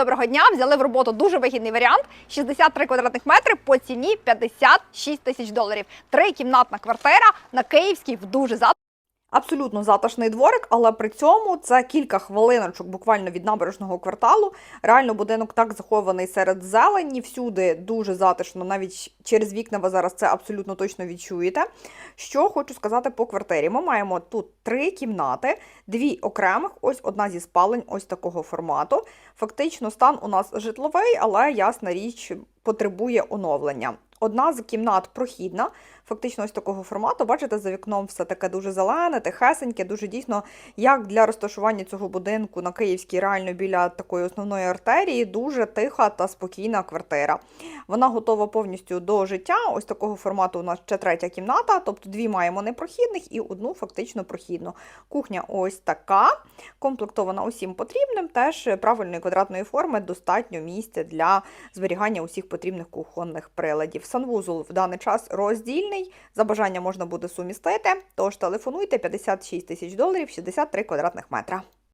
доброго дня. Взяли в роботу дуже вигідний варіант: 63 квадратних метри по ціні 56 тисяч доларів. Трикімнатна квартира на Київській в дуже за. Абсолютно затишний дворик, але при цьому це кілька хвилиночок буквально від набережного кварталу. Реально будинок так захований серед зелені, всюди дуже затишно, навіть через вікна ви зараз це абсолютно точно відчуєте. Що хочу сказати по квартирі. Ми маємо тут три кімнати, дві окремих, ось одна зі спалень, ось такого формату. Фактично, стан у нас житловий, але ясна річ потребує оновлення. Одна з кімнат прохідна, фактично ось такого формату. Бачите, за вікном все таке дуже зелене, тихесеньке, дуже дійсно, як для розташування цього будинку на Київській, реально біля такої основної артерії, дуже тиха та спокійна квартира. Вона готова повністю до життя. Ось такого формату у нас ще третя кімната, тобто дві маємо непрохідних і одну фактично прохідну. Кухня ось така, комплектована усім потрібним, теж правильної квадратної форми, достатньо місця для зберігання усіх потрібних кухонних приладів. Санвузол в даний час роздільний, за бажання можна буде сумістити, тож телефонуйте 56 тисяч доларів, 63 квадратних метра.